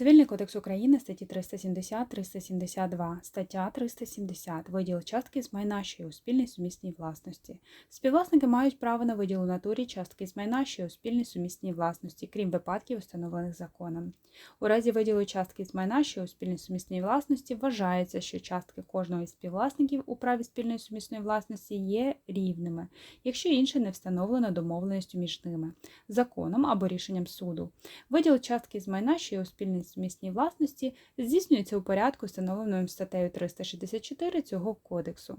Цивільний кодекс України, статті 370-372, стаття 370, виділ частки з майна, що є у спільній сумісній власності. Співвласники мають право на виділ у натурі частки з майна, що є у спільній сумісній власності, крім випадків, встановлених законом. У разі виділу частки з майна, що є у спільній сумісній власності, вважається, що частки кожного із співвласників у праві спільної сумісної власності є рівними, якщо інше не встановлено домовленістю між ними, законом або рішенням суду. Виділ частки з майна, що є у спільній сумісній власності, здійснюється у порядку, встановленому статтею 364 цього кодексу.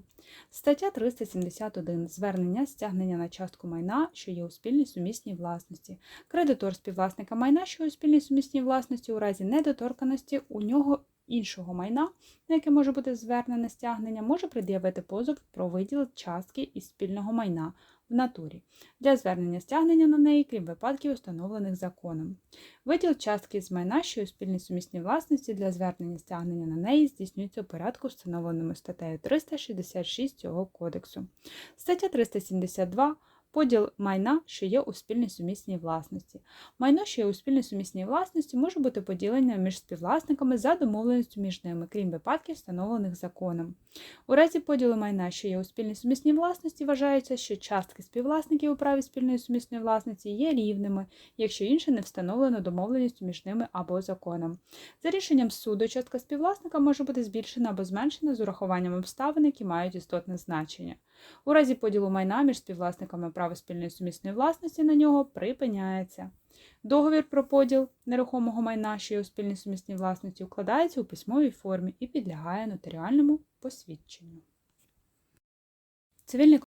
Стаття 371. Звернення стягнення на частку майна, що є у спільній сумісній власності. Кредитор співвласника майна, що у спільній сумісній власності, у разі недоторканості у нього іншого майна, на яке може бути звернене стягнення, може пред'явити позов про виділ частки із спільного майна в натурі для звернення стягнення на неї, крім випадків, установлених законом. Виділ частки з майна, що у спільній сумісній власності для звернення стягнення на неї здійснюється у порядку, встановленому статтею 366 цього кодексу. Стаття 372. Поділ майна, що є у спільній сумісній власності. Майно, що є у спільній сумісній власності, може бути поділене між співвласниками за домовленістю між ними, крім випадків, встановлених законом. У разі поділу майна, що є у спільній сумісній власності, вважається, що частки співвласників у праві спільної сумісної власності є рівними, якщо інше не встановлено домовленістю між ними або законом. За рішенням суду, частка співвласника може бути збільшена або зменшена з урахуванням обставин, які мають істотне значення. У разі поділу майна між співвласниками права спільної сумісної власності на нього припиняється. Договір про поділ нерухомого майна, що є у спільній сумісній власності, укладається у письмовій формі і підлягає нотаріальному посвідченню. Цивільний